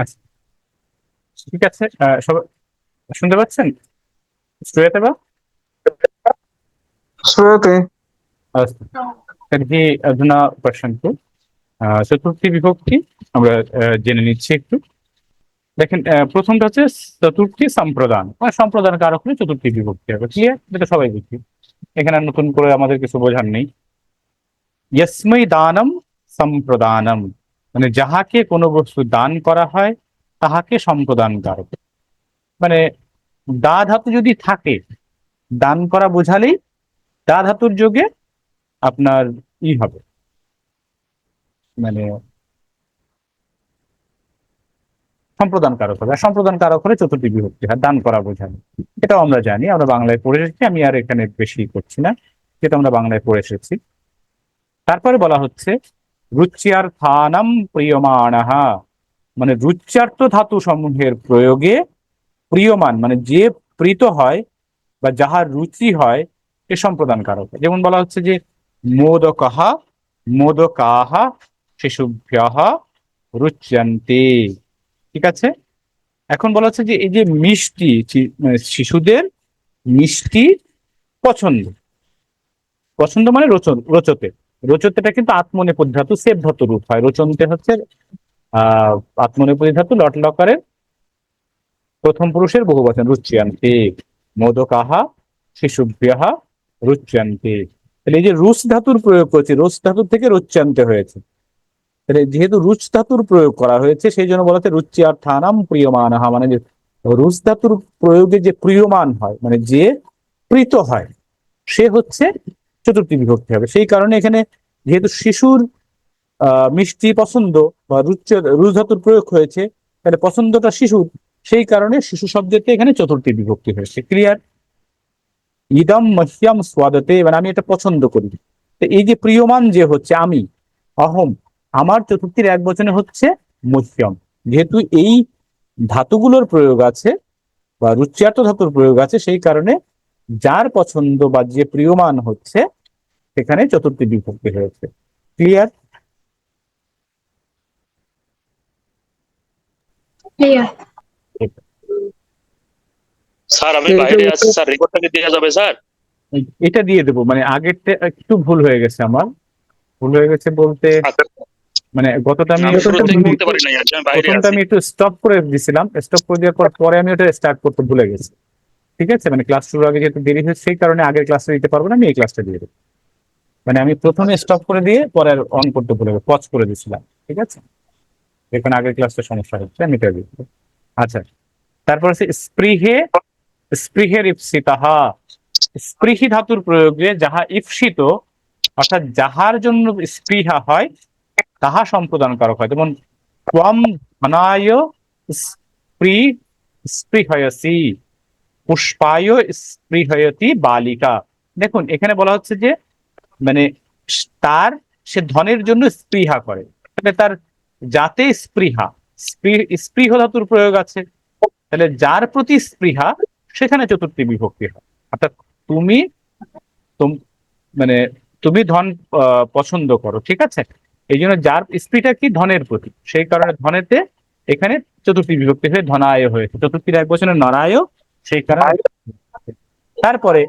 আচ্ছা। ঠিক আছে সবাই শুনতে পাচ্ছেন? শ্রুয়াতে বা? শ্রুয়াতে। আচ্ছা। তর্হি অধুনা চতুর্থী বিভক্তি আমরা জেনে নিচ্ছি একটু। দেখেন প্রথমটা হচ্ছে চতুর্থী সম্প্রদান। মানে সম্প্রদান কারক হলে চতুর্থী বিভক্তি হবে। ক্লিয়ার যেটা সবাই বুঝি এখানে নতুন করে আমাদের কিছু বোঝার নেই। দানম সম্প্রদানম। মানে যাহাকে কোনো বস্তু দান করা হয়, তাহাকে সম্প্রদান কারক মানে দা ধাতু যদি থাকে, দান করা বোঝালেই দা ধাতুর যোগে আপনার ই হবে। মানে সম্প্রদান কারক হবে। আর সম্প্রদান কারক হলে চতুর্থী বিভক্তি হয়, দান করা বোঝায়। এটাও আমরা জানি, আমরা বাংলায় পড়ে এসেছি, আমি আর এখানে বেশি করছি না যেটা আমরা বাংলায় পড়ে এসেছি। তারপরে বলা হচ্ছে রুচ্যার্থানাম প্রিয়মাণাহা মানে রুচ্যার্থ ধাতু সমূহের প্রয়োগে প্রিয়মান মানে যে প্রীত হয় বা যাহার রুচি হয়, এ সম্প্রদান কারক যেমন বলা হচ্ছে যে মোদকহা মোদকাহা শিশুভ্যহ রুচ্যন্তে। ঠিক আছে? এখন বলা হচ্ছে যে, এই যে মিষ্টি মানে শিশুদের মিষ্টি পছন্দ। পছন্দ মানে রোচন, রোচতে। রোচতেটা কিন্তু আত্মনেপদ ধাতু সেব ধাতু রূপ হয়। রোচনতে হচ্ছে, আহ আত্মনেপদী ধাতু লট লকারের প্রথম পুরুষের বহু বচন রুচ্যান্তে মোদকাহা শিশুভ্যহা রুচ্যান্তে। তাহলে এই যে রুচ ধাতুর প্রয়োগ করেছে, রুচ ধাতুর থেকে রুচ্যান্তে হয়েছে। তাহলে যেহেতু রুচ ধাতুর প্রয়োগ করা হয়েছে, সেই জন্য বলা হচ্ছে রুচি আর থানাম প্রিয়মান হা মানে রুচ ধাতুর প্রয়োগে যে প্রিয়মান হয় মানে যে প্রীত হয়, সে হচ্ছে চতুর্থী বিভক্তি হবে। সেই কারণে এখানে যেহেতু শিশুর মিষ্টি পছন্দ বা রুচ রুচ ধাতুর প্রয়োগ হয়েছে, তাহলে পছন্দটা শিশুর, সেই কারণে শিশু শব্দতে এখানে চতুর্থী বিভক্তি হয়েছে। ক্লিয়ার ইদম মহ্যম স্বাদতে মানে আমি এটা পছন্দ করি। তো এই যে প্রিয়মান যে হচ্ছে আমি, অহম, আমার চতুর্থীর এক বচনে হচ্ছে মহ্যম। যেহেতু এই ধাতুগুলোর প্রয়োগ আছে বা রুচ্যার্থ ধাতুর প্রয়োগ আছে, সেই কারণে যার পছন্দ বা যে প্রিয়মান হচ্ছে সেখানে চতুর্থ বিভক্তি হয়েছে। ক্লিয়ার ক্লিয়ার স্যার আমি এটা- বাইরে আছি স্যার রেকর্ডটা দেওয়া যাবে স্যার এটা দিয়ে দেবো মানে আগেরটা একটু ভুল হয়ে গেছে আমার। ভুল হয়ে গেছে বলতে মানে গতটা আমি প্রথমটা আমি একটু স্টপ করে দিছিলাম স্টপ করে দেওয়ার পর পরে আমি ওটা স্টার্ট করতে ভুলে গেছি। ঠিক আছে? মানে ক্লাস শুরুর আগে যেহেতু দেরি হয়েছে সেই কারণে আগের ক্লাসটা দিতে পারব না আমি এই ক্লাসটা দিয়ে দেবো। মানে আমি প্রথমে স্টপ করে দিয়ে পরে অন করতে গেছি পজ করে দিছিলাম ঠিক আছে? এখানে আগের ক্লাসটা সমস্যা হচ্ছে, আমি এটা আচ্ছা তারপর হচ্ছে স্পৃহে স্পৃহের ইপসিতাহা স্পৃহি ধাতুর প্রয়োগে যাহা ইপসিত অর্থাৎ যাহার জন্য স্পৃহা হয়, তাহা সম্প্রদান কারক হয়। যেমন কম ধনায় স্প্রি স্পৃহয়সি, পুষ্পায় স্পৃহয়তি বালিকা। দেখুন, এখানে বলা হচ্ছে যে মানে তার সে ধনের জন্য স্পৃহা করে। মানে তার যাতে স্পৃহা স্পৃহ ধাতুর প্রয়োগ আছে তাহলে যার প্রতি স্পৃহা সেখানে চতুর্থী বিভক্তি হয়। অর্থাৎ তুমি মানে তুমি ধন পছন্দ করো ঠিক আছে? এই জন্য যার স্ত্রীটা কি? ধনের প্রতি। সেই কারণে ধনেতে এখানে চতুর্থী বিভক্তি হয়ে ধনায় হয়েছে। চতুর্থীর এক বছরের নরায় সেই কারণে তারপরে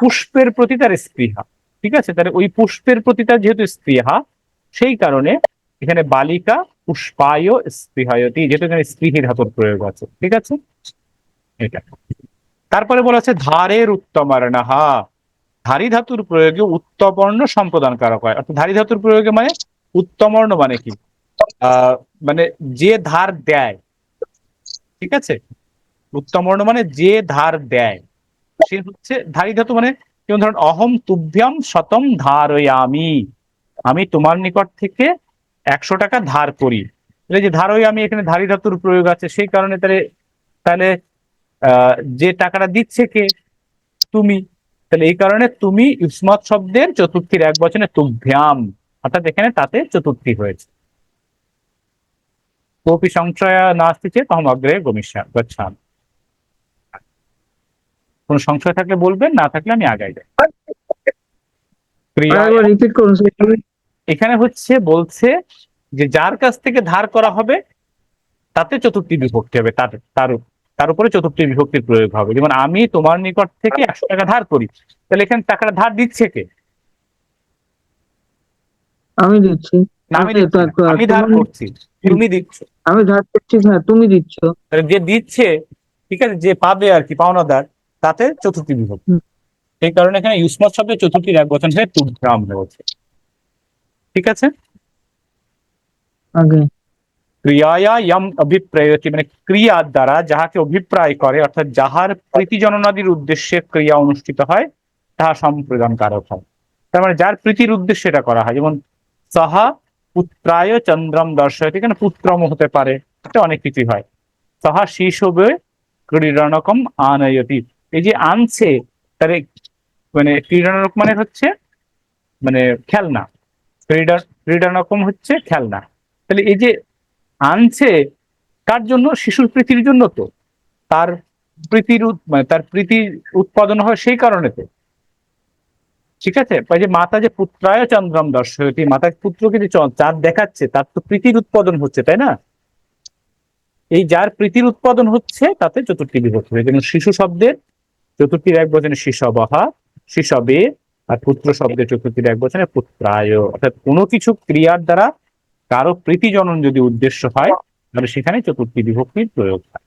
পুষ্পের প্রতি তার স্পৃহা। ঠিক আছে? তাহলে ওই পুষ্পের প্রতি তার যেহেতু স্পৃহা, সেই কারণে এখানে বালিকা, পুষ্পায় স্পৃহায়তি, যেহেতু এখানে স্পৃহি ধাতুর প্রয়োগ আছে, ঠিক আছে? এটা। তারপরে বলা আছে, ধারের উত্তমার্ণাহা। ধারী ধাতুর প্রয়োগে উত্তবর্ণ সম্প্রদান কারক হয়। অর্থাৎ ধারী ধাতুর প্রয়োগে মানে উত্তমর্ণ মানে কি? মানে যে ধার দেয়। ঠিক আছে? উত্তমর্ণ মানে যে ধার দেয়। সে হচ্ছে, ধারী ধাতু মানে যেমন ধরুন, অহম তুভ্যম শতম ধারয়ামি। আমি তোমার নিকট থেকে একশো টাকা ধার করি। তাহলে যে ধারই আমি এখানে ধারী ধাতুর প্রয়োগ আছে, সেই কারণে তাহলে তাহলে যে টাকাটা দিচ্ছে কে? তুমি। তাহলে এই কারণে তুমি ইসমত শব্দের চতুর্থীর এক বচনে তুভ্যাম, অর্থাৎ এখানে তাতে চতুর্থী হয়েছে। কোপি সংশয় নাস্তি চেত তখন অগ্রে গমিষ্যা গচ্ছাম। কোন সংশয় থাকলে বলবেন না থাকলে আমি আগাই যাই। এখানে হচ্ছে বলছে যে যার কাছ থেকে ধার করা হবে তাতে চতুর্থী বিভক্তি হবে তার তার তার উপরে চতুর্থী বিভক্তির প্রয়োগ হবে। যেমন আমি তোমার নিকট থেকে একশো টাকা ধার করি তাহলে এখানে টাকাটা ধার দিচ্ছে কে? আমি দিচ্ছি। আমি আচ্ছা, আমি ধার করছি তুমি দিচ্ছ। আমি ধার করছি হ্যাঁ তুমি দিচ্ছ। তাহলে যে দিচ্ছে ঠিক আছে যে পাবে আর কি পাওনাদার তাতে চতুর্থী বিভক্তি। সেই কারণে এখানে ইউসমত শব্দের চতুর্থীর এক বচন হয়ে টুগ্রাম হয়েছে। ঠিক আছে? ক্রিয়ায়া ইয়ম অভিপ্রেয়তি মানে ক্রিয়ার দ্বারা যাহাকে অভিপ্রায় করে অর্থাৎ যাহার প্রীতি জননাদির উদ্দেশ্যে ক্রিয়া অনুষ্ঠিত হয় তাহা সম্প্রদান কারক হয়। তার মানে যার প্রীতির উদ্দেশ্যে এটা করা হয় যেমন সাহা পুত্রায় চন্দ্রম দর্শয়তি এখানে পুত্রম হতে পারে এটা অনেক কিছুই হয়। সাহা শিশবে ক্রীড়নকম আনয়তি। এই যে আনছে, তার মানে ক্রীড়নক মানে হচ্ছে মানে খেলনা। ক্রীড়া ক্রীড়নকম হচ্ছে খেলনা। তাহলে এই যে আনছে কার জন্য শিশুর প্রীতির জন্য তো। তার প্রীতির মানে তার প্রীতি উৎপাদন হয় সেই কারণে তো ঠিক আছে? যে মাতা যে পুত্রায় চন্দ্রম দর্শয়তি মাতা পুত্রকে যে চাঁদ দেখাচ্ছে, তার তো প্রীতির উৎপাদন হচ্ছে, তাই না? এই যার প্রীতির উৎপাদন হচ্ছে, তাতে চতুর্থী বিভক্তি হয় যেমন শিশু শব্দের চতুর্থীর এক বচনে শিশবহা শিশবে আর পুত্র শব্দে চতুর্থীর এক বচনে পুত্রায়। অর্থাৎ কোনো কিছু ক্রিয়ার দ্বারা কারও প্রীতি জনন যদি উদ্দেশ্য হয় তাহলে সেখানে চতুর্থী বিভক্তির প্রয়োগ হয়।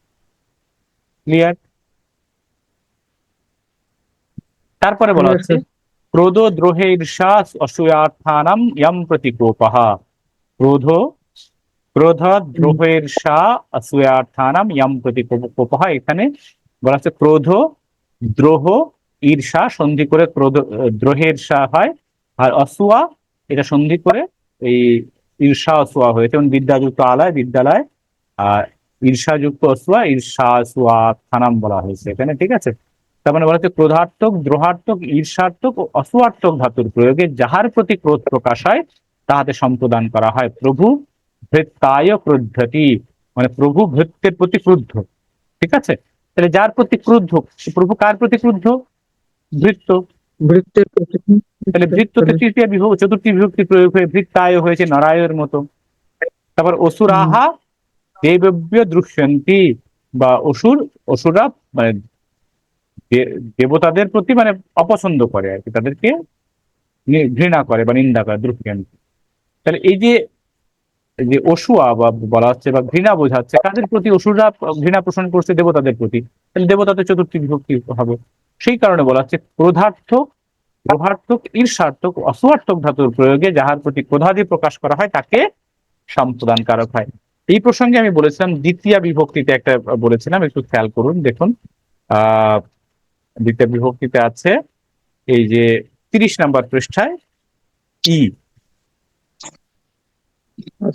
ক্লিয়ার তারপরে বলা হচ্ছে ক্রোধ দ্রোহে ঈর্ষা অসূয়ার্থানাম ইয়ম প্রতিকোপহ ক্রোধ ক্রোধ দ্রোহ ঈর্ষা অসূয়ার্থানাম ইয়ম প্রতিকোপহ এখানে বলা হচ্ছে ক্রোধ দ্রোহ, ঈর্ষা, সন্ধি করে ক্রোধ দ্রোহের ঈর্ষা হয়, আর অসুয়া, এটা সন্ধি করে এই ঈর্ষা অসুয়া হয়েছে যেমন বিদ্যাযুক্ত আলায়, বিদ্যালয়, আর ঈর্ষাযুক্ত অসুয়া, ঈর্ষা অসুয়া থানাম বলা হয়েছে এখানে, ঠিক আছে? তার মানে বলা হচ্ছে ক্রোধার্থক দ্রোহার্থক ঈর্ষার্থক ও অসুয়ার্থক ধাতুর প্রয়োগে যাহার প্রতি ক্রোধ প্রকাশ হয়, তাহাতে সম্প্রদান করা হয়। প্রভু ভৃত্তায় ক্রুদ্ধতি মানে প্রভু ভৃত্যের প্রতি ক্রুদ্ধ, ঠিক আছে? তাহলে যার প্রতি ক্রুদ্ধ প্রভু কার প্রতি ক্রুদ্ধ? ভৃত্য বৃত্তের প্রতি তাহলে বৃত্ততে তৃতীয় বিভক্তি চতুর্থী বিভক্তি প্রয়োগ হয়ে বৃত্তায় হয়েছে নারায়ণের মতো। তারপর অসুরাহা দেবব্য দৃশ্যন্তি বা অসুর অসুরা মানে দেবতাদের প্রতি মানে অপছন্দ করে আর কি তাদেরকে ঘৃণা করে বা নিন্দা করে দৃশ্যন্তি তাহলে এই যে যে অসুয়া বা বলা হচ্ছে বা ঘৃণা বোঝাচ্ছে, কাদের প্রতি অসুররা ঘৃণা পোষণ করছে, দেবতাদের প্রতি? তাহলে দেবতাদের চতুর্থী বিভক্তি হবে। সেই কারণে বলা হচ্ছে ক্রোধার্থক ক্রোধার্থক, ঈর্ষার্থক, অসুয়ার্থক ধাতুর প্রয়োগে যাহার প্রতি ক্রোধাদি প্রকাশ করা হয়, তাকে সম্প্রদান কারক হয়। এই প্রসঙ্গে আমি বলেছিলাম, দ্বিতীয় বিভক্তিতে একটা বলেছিলাম, একটু খেয়াল করুন, দেখুন। আহ, দ্বিতীয় বিভক্তিতে আছে এই যে তিরিশ নম্বর পৃষ্ঠায় ই।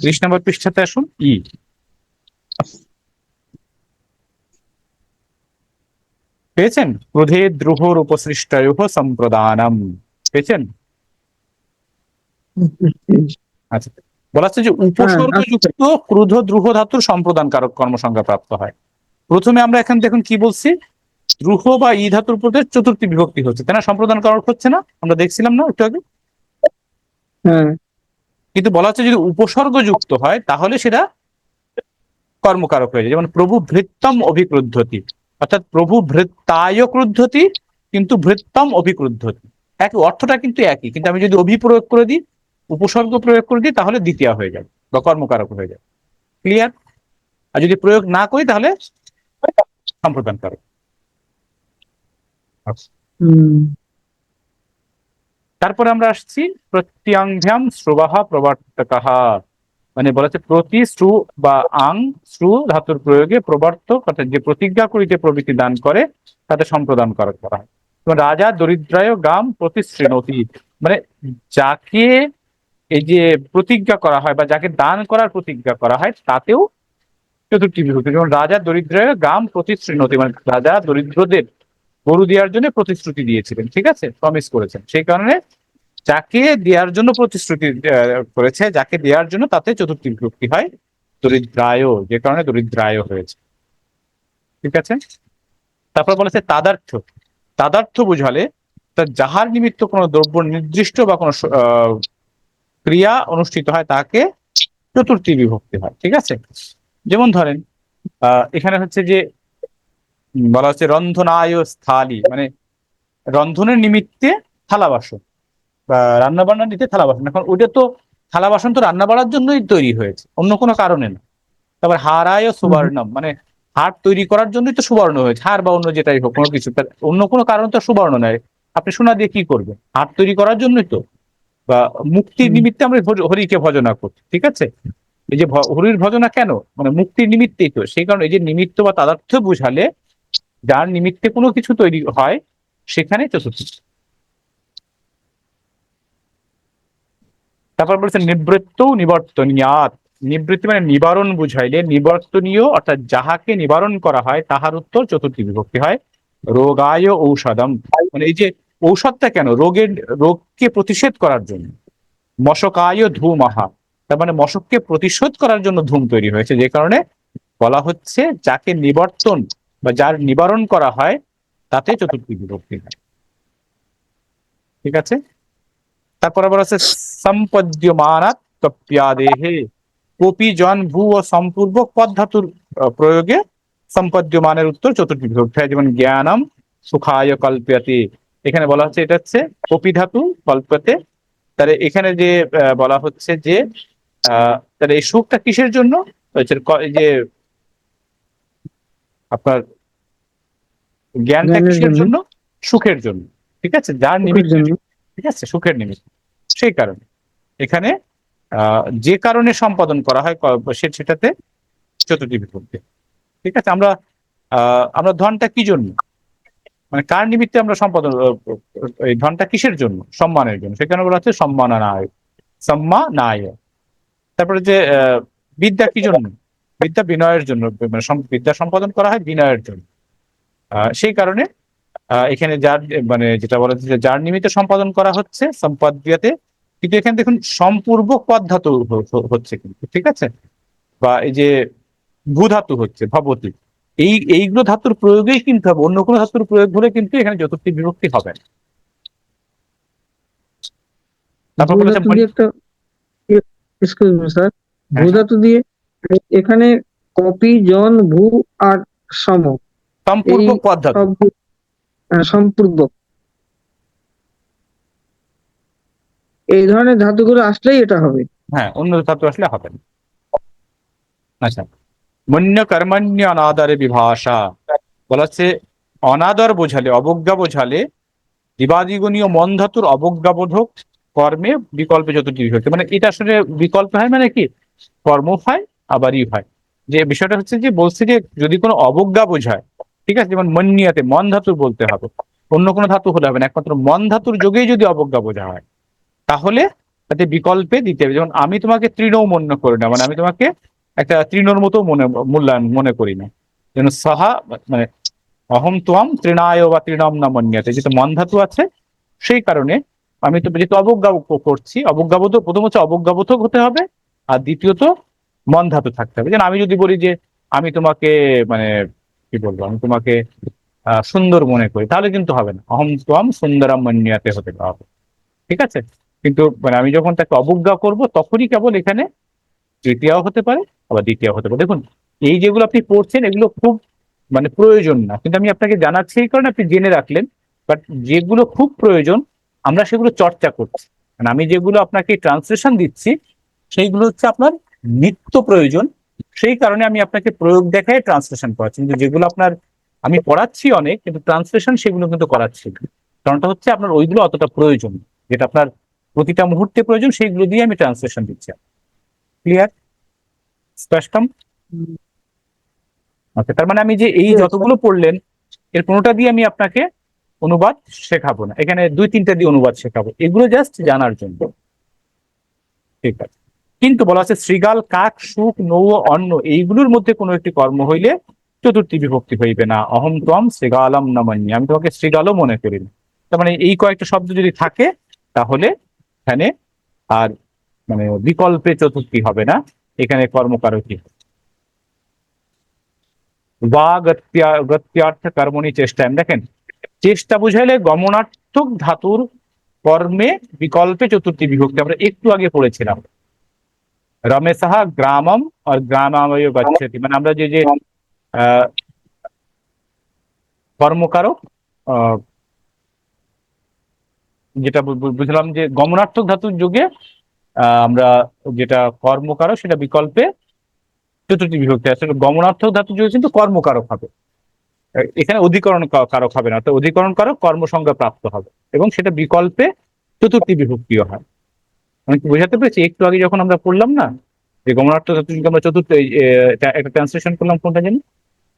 ত্রিশ নম্বর পৃষ্ঠাতে আসুন। ই। পেয়েছেন? ক্রোধে দ্রোহর উপসৃষ্টয় সম্প্রদানম। পেয়েছেন? আচ্ছা। বলা হচ্ছে যে উপসর্গযুক্ত ক্রোধ দ্রুহ ধাতুর সম্প্রদান কারক কর্মসংখ্যা প্রাপ্ত হয়। প্রথমে আমরা এখন দেখুন কি বলছি? দ্রুহ বা ই ধাতুর প্রতি চতুর্থী বিভক্তি হচ্ছে। তাই না? সম্প্রদান কারক হচ্ছে না? আমরা দেখছিলাম না একটু আগে? হ্যাঁ। কিন্তু বলা হচ্ছে যদি উপসর্গ যুক্ত হয়, তাহলে সেটা কর্মকারক হয়ে যায় যেমন প্রভু ভৃত্তম অভিক্রুদ্ধতি, অর্থাৎ প্রভু ভৃত্তায় ক্রুদ্ধতি, কিন্তু ভৃত্তম অভিক্রুদ্ধতি। এক অর্থটা কিন্তু একই, কিন্তু আমি যদি অভিপ্রয়োগ করে দিই, উপসর্গ প্রয়োগ করে দিই, তাহলে দ্বিতীয় হয়ে যাবে বা কর্মকারক হয়ে যাবে ক্লিয়ার আর যদি প্রয়োগ না করি, তাহলে সম্প্রদান কারক হুম। তারপরে আমরা আসছি প্রত্যঙ্ঘ্যাম শ্রুবাহ প্রবর্তকাহ মানে বলেছে প্রতি শ্রু বা আং, শ্রু ধাতুর প্রয়োগে প্রবর্তক, অর্থাৎ যে প্রতিজ্ঞা করিতে প্রবৃত্তি দান করে, তাতে সম্প্রদান করা করা হয়। রাজা দরিদ্রায় গাম প্রতিশ্রেণতি। মানে যাকে এই যে প্রতিজ্ঞা করা হয় বা যাকে দান করার প্রতিজ্ঞা করা হয়, তাতেও চতুর্থী বিভক্তি যেমন রাজা দরিদ্রায় গাম প্রতিশ্রেণতি মানে রাজা দরিদ্রদের গরু দেওয়ার জন্য প্রতিশ্রুতি দিয়েছিলেন, ঠিক আছে? প্রমিস করেছেন। সেই কারণে যাকে দেওয়ার জন্য প্রতিশ্রুতি করেছে, যাকে দেওয়ার জন্য তাতে চতুর্থী বিভক্তি হয় দরিদ্রায় যে কারণে দরিদ্রায় হয়েছে। ঠিক আছে? তারপর বলেছে তাদার্থ। তাদার্থ বুঝালে তা যাহার নিমিত্ত কোনো দ্রব্য নির্দিষ্ট বা কোনো ক্রিয়া অনুষ্ঠিত হয় তাকে চতুর্থী বিভক্তি হয়, ঠিক আছে? যেমন ধরেন এখানে হচ্ছে যে বলা হচ্ছে রন্ধনায় স্থালি মানে রন্ধনের নিমিত্তে থালা বাসন বা রান্না বান্না নিতে থালা বাসন। এখন ওটা তো থালা বাসন তো রান্না বাড়ার জন্যই তৈরি হয়েছে অন্য কোনো কারণে না। তারপর হারায় সুবর্ণম মানে হার তৈরি করার জন্যই তো সুবর্ণ হয়েছে হার বা অন্য যেটাই হোক কোনো কিছু অন্য কোনো কারণ তো সুবর্ণ নয় আপনি সোনা দিয়ে কি করবেন? হার তৈরি করার জন্যই তো। বা মুক্তির নিমিত্তে আমরা হরিকে ভজনা করছি ঠিক আছে? এই যে হরির ভজনা কেন? মানে মুক্তির নিমিত্তেই তো সেই কারণে এই যে নিমিত্ত বা তাদার্থ বুঝালে যার নিমিত্তে কোনো কিছু তৈরি হয় সেখানে চতুর্থ তারপর বলেছে, নিবৃত্ত নিবর্তনিয়াত নিবৃত্তি মানে নিবারণ বুঝাইলে, নিবর্তনীয় অর্থাৎ যাহাকে নিবারণ করা হয়, তাহার উত্তর চতুর্থী বিভক্তি হয়, রোগায় ঔষধম। মানে এই যে ঔষধটা কেন? রোগের, রোগকে প্রতিষেধ করার জন্য। মশকায় ধূমহা তার মানে মশককে প্রতিশোধ করার জন্য ধূম তৈরি হয়েছে, যে কারণে বলা হচ্ছে যাকে নিবর্তন বা যার নিবারণ করা হয় তাতে চতুর্থী বিভক্তি হয়? ঠিক আছে? তারপর আবার আছে সম্পদ্যমানাত তপ্যাদেহে। কপি জন ভূ ও সম্পূর্বক পদ ধাতুর প্রয়োগে সম্পদ্যমানের উত্তর চতুর্থী বিভক্তি হয় যেমন জ্ঞানম সুখায় কল্পতে এখানে বলা হচ্ছে এটা হচ্ছে কপি ধাতু কল্পতে তাহলে এখানে যে বলা হচ্ছে যে আহ, তাহলে এই সুখটা কিসের জন্য? যে আপনার জ্ঞানটা কিসের জন্য। সুখের জন্য। ঠিক আছে? যার নিমিত্ত ঠিক আছে? সুখের নিমিত্ত। সেই কারণে। এখানে আহ, যে কারণে সম্পাদন করা হয় সেটাতে চতুর্থী বিভক্তি। ঠিক আছে? আমরা আহ, আমরা ধনটা কি জন্য? মানে কার নিমিত্তে আমরা সম্পাদন এই ধনটা কিসের জন্য? সম্মানের জন্য। সেখানে বলা হচ্ছে সম্মানায় সম্মানায়। তারপরে যে আহ, বিদ্যা কি জন্য? বিদ্যা বিনয়ের জন্য মানে বিদ্যা সম্পাদন করা হয় বিনয়ের জন্য। সেই কারণে এখানে যার মানে যেটা বলা হচ্ছে যার নিমিত্তে সম্পাদন করা হচ্ছে সম্পাদিয়াতে কিন্তু এখানে দেখুন সম্পূর্বক পদ ধাতু হচ্ছে কিন্তু ঠিক আছে? বা এই যে ভূ ধাতু হচ্ছে ভবতী এই এইগুলো ধাতুর প্রয়োগেই কিন্তু হবে অন্য কোনো ধাতুর প্রয়োগ হলে কিন্তু এখানে চতুর্থী বিভক্তি হবে না। তারপর বলেছে ভূধাতু দিয়ে একটা এক্সকিউজ মি স্যার হ্যাঁ। দিয়ে এখানে কপি জন ভূ আর সম সম্পূর্বক সম্পূর্বক এই ধরনের ধাতুগুলো আসলেই এটা হবে। হ্যাঁ অন্য ধাতু আসলে হবে না। আচ্ছা। মন্য কর্মণ্য অনাদরে বিভাষা। বলা হচ্ছে অনাদর বোঝালে অবজ্ঞা বোঝালে দিবাদিগণীয় মন ধাতুর অবজ্ঞাবোধক কর্মে বিকল্পে চতুর্থী বিভক্তি মানে এটা আসলে বিকল্প হয় মানে কি? কর্ম হয় আবারই হয়। যে বিষয়টা হচ্ছে যে বলছে যে যদি কোনো অবজ্ঞা বোঝায় ঠিক আছে? যেমন মন্নিয়াতে মন ধাতু বলতে হবে। অন্য কোনো ধাতু হলে হবে না। একমাত্র মন ধাতুর যোগেই যদি অবজ্ঞা বোঝা হয়, তাহলে তাতে বিকল্পে দিতে হবে। যেমন আমি তোমাকে তৃণও মন্য করি না মানে আমি তোমাকে একটা তৃণর মতো মনে, মূল্যায়ন মনে করি না। যেন সাহা মানে অহম তোয়াম তৃণায় বা তৃণম না মন্যাতে যেহেতু মন ধাতু আছে, সেই কারণে আমি তো যেহেতু অবজ্ঞা করছি, অবজ্ঞাবোধক, প্রথম হচ্ছে অবজ্ঞাবোধক হতে হবে, আর দ্বিতীয়ত মন ধাতু থাকতে হবে। যেন আমি যদি বলি যে আমি তোমাকে মানে কি বলব? আমি তোমাকে সুন্দর মনে করি। তাহলে কিন্তু হবে না। অহম তোয়াম সুন্দরম মন্যাতে হতে হবে ঠিক আছে? কিন্তু মানে আমি যখন তাকে অবজ্ঞা করব, তখনই কেবল এখানে তৃতীয়াও হতে পারে, আবার দ্বিতীয় হতে পারে। দেখুন, এই যেগুলো আপনি পড়ছেন, এগুলো খুব মানে প্রয়োজন না। কিন্তু আমি আপনাকে জানাচ্ছি এই কারণে আপনি জেনে রাখলেন বাট যেগুলো খুব প্রয়োজন, আমরা সেগুলো চর্চা করছি। মানে আমি যেগুলো আপনাকে ট্রান্সলেশন দিচ্ছি, সেইগুলো হচ্ছে আপনার নিত্য প্রয়োজন সেই কারণে আমি আপনাকে প্রয়োগ দেখায় ট্রান্সলেশন করাচ্ছি। কিন্তু যেগুলো আপনার আমি পড়াচ্ছি অনেক কিন্তু ট্রান্সলেশন সেগুলো কিন্তু করাচ্ছি কারণটা হচ্ছে আপনার ওইগুলো অতটা প্রয়োজন যেটা আপনার প্রতিটা মুহূর্তে প্রয়োজন সেইগুলো দিয়ে আমি ট্রান্সলেশন দিচ্ছি। ক্লিয়ার স্পষ্টম আচ্ছা তার মানে আমি যে এই যতগুলো পড়লেন এর কোনোটা দিয়ে আমি আপনাকে অনুবাদ শেখাবো না। এখানে দুই তিনটা দিয়ে অনুবাদ শেখাবো। এগুলো জাস্ট জানার জন্য। ঠিক আছে। কিন্তু বলা আছে শ্রীগাল কাক সুখ নৌ, অন্ন, এইগুলোর মধ্যে কোনো একটি কর্ম হইলে চতুর্থী বিভক্তি হইবে না। অহম তম শ্রীগালম নামান্নি আমি তোমাকে শ্রীগালও মনে করি তার মানে এই কয়েকটা শব্দ যদি থাকে, তাহলে এখানে আর মানে বিকল্পে চতুর্থী হবে না। এখানে কর্মকারকই হবে। বা গত্যা, গত্যার্থ কর্মণি চেষ্টায়। দেখেন, চেষ্টা বুঝাইলে গমনার্থক ধাতুর কর্মে বিকল্পে চতুর্থী বিভক্তি। আমরা একটু আগে পড়েছিলাম। রমেশাহ গ্রামম আর গ্রামাময় গচ্ছতি মানে আমরা যে যে আহ, কর্মকারক যেটা বুঝলাম যে গমনার্থক ধাতুর যুগে আহ, আমরা যেটা কর্মকারক সেটা বিকল্পে চতুর্থী বিভক্তি আসলে গমনার্থক ধাতু যুগে কিন্তু কর্মকারক হবে এখানে অধিকরণ কারক হবে না অর্থাৎ অধিকরণ কারক কর্মসংজ্ঞা প্রাপ্ত হবে এবং সেটা বিকল্পে চতুর্থী বিভক্তিও হয় আমি কি বোঝাতে পেরেছি? একটু আগে যখন আমরা পড়লাম না যে গমনার্থ আমরা চতুর্থ এই, একটা ট্রান্সলেশন করলাম কোনটা জানি?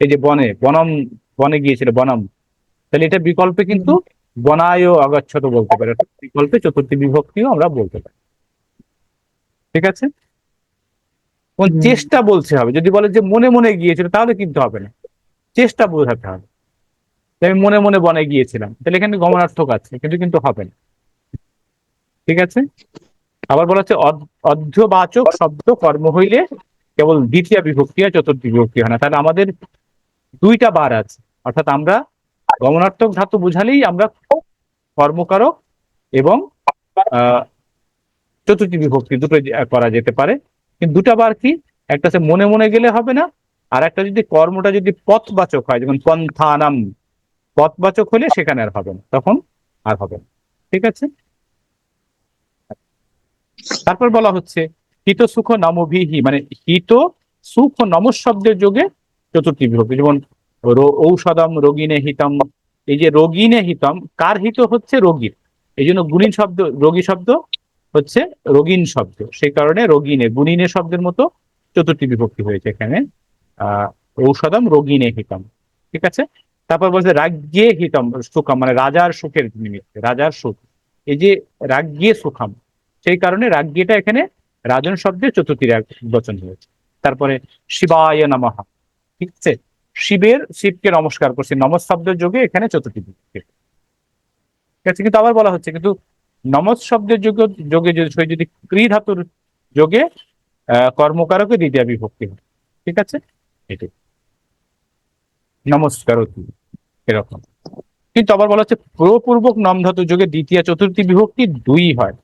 এই যে বনে বনম বনে গিয়েছিল বনম। তাহলে এটা বিকল্পে কিন্তু বনায় অগচ্ছত বলতে পারে বিকল্পে চতুর্থী বিভক্তিও আমরা বলতে পারি। ঠিক আছে। চেষ্টা বলতে হবে। যদি বলে যে মনে মনে গিয়েছিল তাহলে কিন্তু হবে না। চেষ্টা বোঝাতে হবে। আমি মনে মনে বনে গিয়েছিলাম। তাহলে এখানে গমনার্থক আছে কিন্তু কিন্তু হবে না। ঠিক আছে? আবার বলা হচ্ছে অর্ধবাচক শব্দ কর্ম হইলে কেবল দ্বিতীয় বিভক্তি আর চতুর্থ বিভক্তি হয় না। তাহলে আমাদের দুইটা বার আছে। অর্থাৎ আমরা গমনার্থক ধাতু বুঝালেই আমরা কর্মকারক এবং চতুর্থী বিভক্তি দুটো করা যেতে পারে। কিন্তু দুটা বার কি? একটা হচ্ছে মনে মনে গেলে হবে না, আর একটা যদি কর্মটা যদি পথবাচক হয়, যেমন পন্থানাম, পথবাচক হলে সেখানে আর হবে না, তখন আর হবে না। ঠিক আছে? তারপর বলা হচ্ছে হিত সুখ নমভিহি মানে হিত সুখ নম শব্দের যোগে চতুর্থী বিভক্তি। যেমন ঔষধম রোগিনে হিতম। এই যে রোগিনে হিতম, কার হিত হচ্ছে রোগীর? এই জন্য গুণিন শব্দ, রোগী শব্দ হচ্ছে রোগিন শব্দ। সেই কারণে রোগিনে গুণিনে শব্দের মতো চতুর্থী বিভক্তি হয়েছে এখানে। আহ, ঔষধম রোগিনে হিতম। ঠিক আছে? তারপর বলছে রাজ্যে হিতম সুখম মানে রাজার সুখের নিমিত্তে, রাজার সুখ। এই যে রাজ্যে সুখম সেই কারণে রাজ্যটা এখানে রাজন শব্দের চতুর্থী রাগ বচন হয়েছে। তারপরে শিবায় নমঃ। ঠিক আছে? শিবের শিবকে নমস্কার করছে। নমস শব্দের যোগে এখানে চতুর্থী ঠিক আছে? কিন্তু আবার বলা হচ্ছে, কিন্তু নমস শব্দের যোগে যোগে যদি ক্রি ধাতুর যোগে কর্মকারকে দ্বিতীয় বিভক্তি হয়। ঠিক আছে? এটি নমস্কার এরকম। কিন্তু আবার বলা হচ্ছে, প্রপূর্বক নম ধাতু যোগে দ্বিতীয় চতুর্থী বিভক্তি দুই হয়।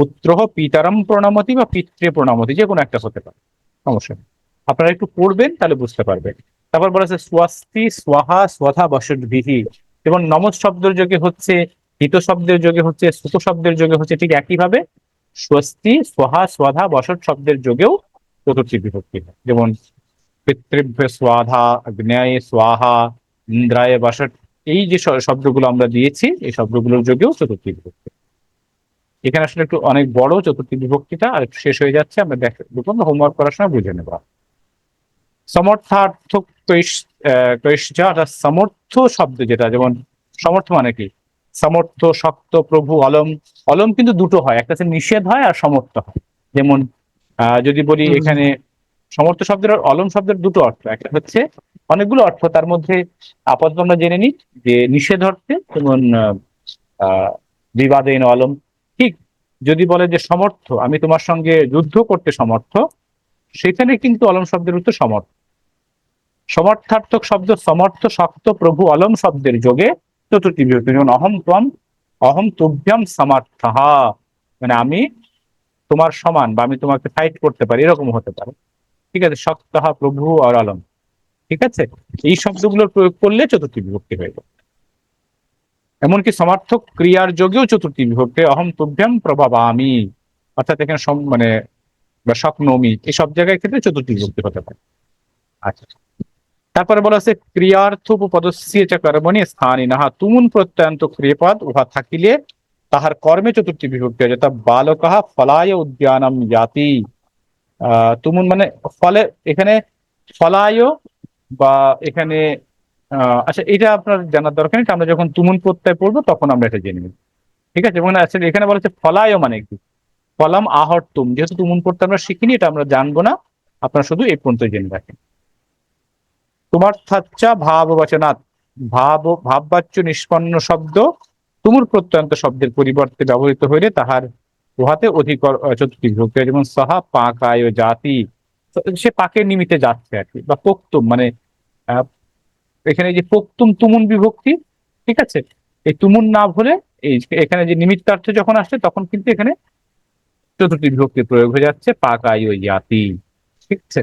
পুত্র পিতারম প্রণামতি বা পিতৃ প্রণামতি, যে কোনো একটা হতে পারে, সমস্যা নেই। আপনারা একটু পড়বেন, তাহলে বুঝতে পারবেন। তারপর বলা হচ্ছে স্বস্তি স্বাহা স্বধা বসদ্বিধি এবং নমস শব্দের যোগে হচ্ছে, হিত শব্দের যোগে হচ্ছে, সুত শব্দের যোগে হচ্ছে, ঠিক একইভাবে স্বস্তি স্বহা স্বধা বসত শব্দের যোগেও চতুর্থী বিভক্তি হয়। যেমন, পিতৃভ্য স্বাধা অগ্ন্যায় স্বাহা, ইন্দ্রায় বসত এই যে শব্দগুলো আমরা দিয়েছি, এই শব্দগুলোর যোগেও চতুর্থী বিভক্তি এখানে আসলে একটু অনেক বড় চতুর্থী বিভক্তিটা আর একটু শেষ হয়ে যাচ্ছে আমরা দেখ দুটো হোমওয়ার্ক করার সময় বুঝে নেব। সমর্থার্থক সমর্থ শব্দ যেটা যেমন সমর্থ মানে কি? সমর্থ শক্ত প্রভু অলম। অলম কিন্তু দুটো হয় একটা হচ্ছে নিষেধ হয় আর সমর্থ হয়। যেমন আহ, যদি বলি এখানে সমর্থ শব্দের আর অলম শব্দের দুটো অর্থ একটা হচ্ছে অনেকগুলো অর্থ তার মধ্যে আপাতত আমরা জেনে নিই যে নিষেধ অর্থে যেমন আহ, বিবাদেন অলম যদি বলে যে সমর্থ, আমি তোমার সঙ্গে যুদ্ধ করতে সমর্থ, সেখানে কিন্তু অলম শব্দের উত্তর সমর্থ। সমর্থার্থক শব্দ সমর্থ শক্ত প্রভু অলম শব্দের যোগে চতুর্থী বিভক্তি যেমন অহম ত্বম, অহম তুভ্যম সমর্থ মানে আমি তোমার সমান বা আমি তোমাকে ফাইট করতে পারি, এরকম হতে পারে। ঠিক আছে, শক্তহা প্রভু আর আলম ঠিক আছে? এই শব্দগুলোর প্রয়োগ করলে চতুর্থী বিভক্তি হয়ে যাবে। এমনকি সমার্থক ক্রিয়ার যোগেও চতুর্থী বিভক্তি অহম তুভ্যম প্রভাব আমি অর্থাৎ এখানে মানে বা স্বপ্নমি, এই সব জায়গায় ক্ষেত্রে চতুর্থী বিভক্তি হতে পারে। আচ্ছা। তারপরে বলা আছে ক্রিয়ার্থ উপপদস্য চ কর্মণি স্থানী নাহা তুমুন প্রত্যয়ন্ত ক্রিয়পদ উহা থাকিলে তাহার কর্মে চতুর্থী বিভক্তি হয় যথা বালকাহা ফলায় উদ্যানম জাতি তুমুন মানে ফলে, এখানে ফলায় বা এখানে আচ্ছা এটা আপনার জানার দরকার নেই। আমরা যখন তুমুন প্রত্যয় পড়ব তখন আমরা এটা জেনে নেব। ঠিক আছে? এবং এখানে বলা হচ্ছে ফলায় মানে কি? ফলাম আহর তুম যেহেতু তুমুন পড়তে আমরা শিখিনি এটা আমরা জানব না। আপনারা শুধু এই পর্যন্ত জেনে রাখেন। তোমার থাচ্চা ভাব বচনাৎ ভাব ভাববাচ্য নিষ্পন্ন শব্দ তুমুর প্রত্যন্ত শব্দের পরিবর্তে ব্যবহৃত হইলে তাহার উহাতে অধিকর আহ, চতুর্থী বিভক্তি যেমন সাহা পাকায় জাতি। সে পাকের নিমিত্তে যাচ্ছে আর কি বা পোক্তুম। মানে এখানে যে পোক্তুম তুমুন বিভক্তি, ঠিক আছে? এই তুমুন না ভুলে এই এখানে যে নিমিত্তার্থ যখন আসছে, তখন কিন্তু এখানে চতুর্থী বিভক্তি প্রয়োগ হয়ে যাচ্ছে, পাকাই ওই জাতি, ঠিক আছে?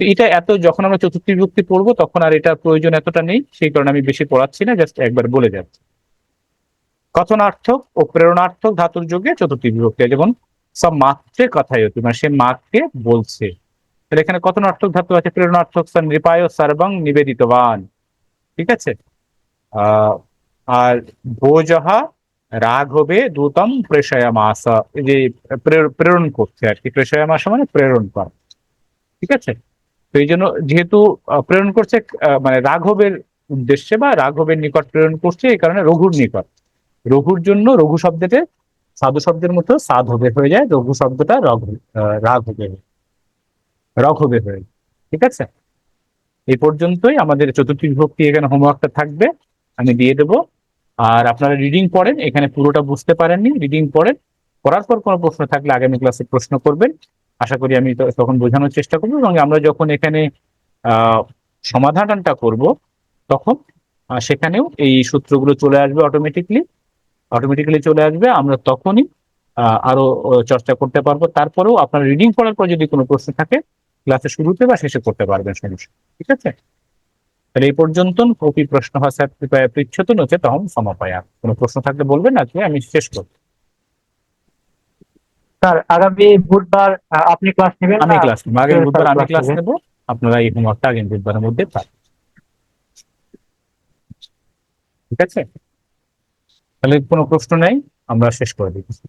তো এটা এত, যখন আমরা চতুর্থী বিভক্তি পড়ব, তখন আর এটা প্রয়োজন এতটা নেই, সেই কারণে আমি বেশি পড়াচ্ছি না জাস্ট একবার বলে যাচ্ছি। কথনার্থক ও প্রেরণার্থক ধাতুর যোগে চতুর্থী বিভক্তি। যেমন সব মাত্রে কথাই হতো মানে সে মাকে বলছে। তাহলে এখানে কথনার্থক ধাতু আছে, প্রেরণার্থক সন নৃপায় সর্বং নিবেদিতবান। ঠিক আছে? আর ভোজহা রাঘবে প্রেষয়ামাস এই যে প্রেরণ করছে আর কি। প্রেষয়ামাস মানে প্রেরণ করা। ঠিক আছে? তো এই জন্য যেহেতু প্রেরণ করছে মানে রাঘবের উদ্দেশ্যে বা রাঘবের নিকট প্রেরণ করছে এই কারণে রঘুর নিকট। রঘুর জন্য রঘু শব্দতে সাধু শব্দের মতো সাধ হবে হয়ে যায় রঘু শব্দটা রঘু আহ, রাগ হবে রঘ হবে হয়ে। ঠিক আছে? এই পর্যন্তই। আমাদের চতুর্থী বিভক্তি এখানে হোমওয়ার্কটা থাকবে, আমি দিয়ে দেবো। আর আপনারা রিডিং পড়েন, এখানে পুরোটা বুঝতে পারেননি রিডিং পড়েন। পড়ার পর কোনো প্রশ্ন থাকলে আগামী ক্লাসে প্রশ্ন করবেন। আশা করি আমি তখন বোঝানোর চেষ্টা করব এবং আমরা যখন এখানে সমাধানটা করব, তখন সেখানেও এই সূত্রগুলো চলে আসবে অটোমেটিকলি অটোমেটিক্যালি চলে আসবে, আমরা তখনই আরও চর্চা করতে পারব। তারপরেও আপনার রিডিং পড়ার পর যদি কোনো প্রশ্ন থাকে ক্লাসে শুরুতে বা শেষে করতে পারবেন সমস্যা ঠিক আছে? তাহলে এই পর্যন্ত কপি প্রশ্ন ভাষা পৃচ্ছত নচে তখন সমাপায়া। কোনো প্রশ্ন থাকলে বলবেন না আমি শেষ করব স্যার আগামী বুধবার আপনি ক্লাস নেবেন আমি ক্লাস নেব আগামী বুধবার আমি ক্লাস। নেব। আপনারা এই হোমওয়ার্কটা আগামী বুধবারের মধ্যে পাবেন। ঠিক আছে? তাহলে কোনো প্রশ্ন নেই আমরা শেষ করে দিচ্ছি।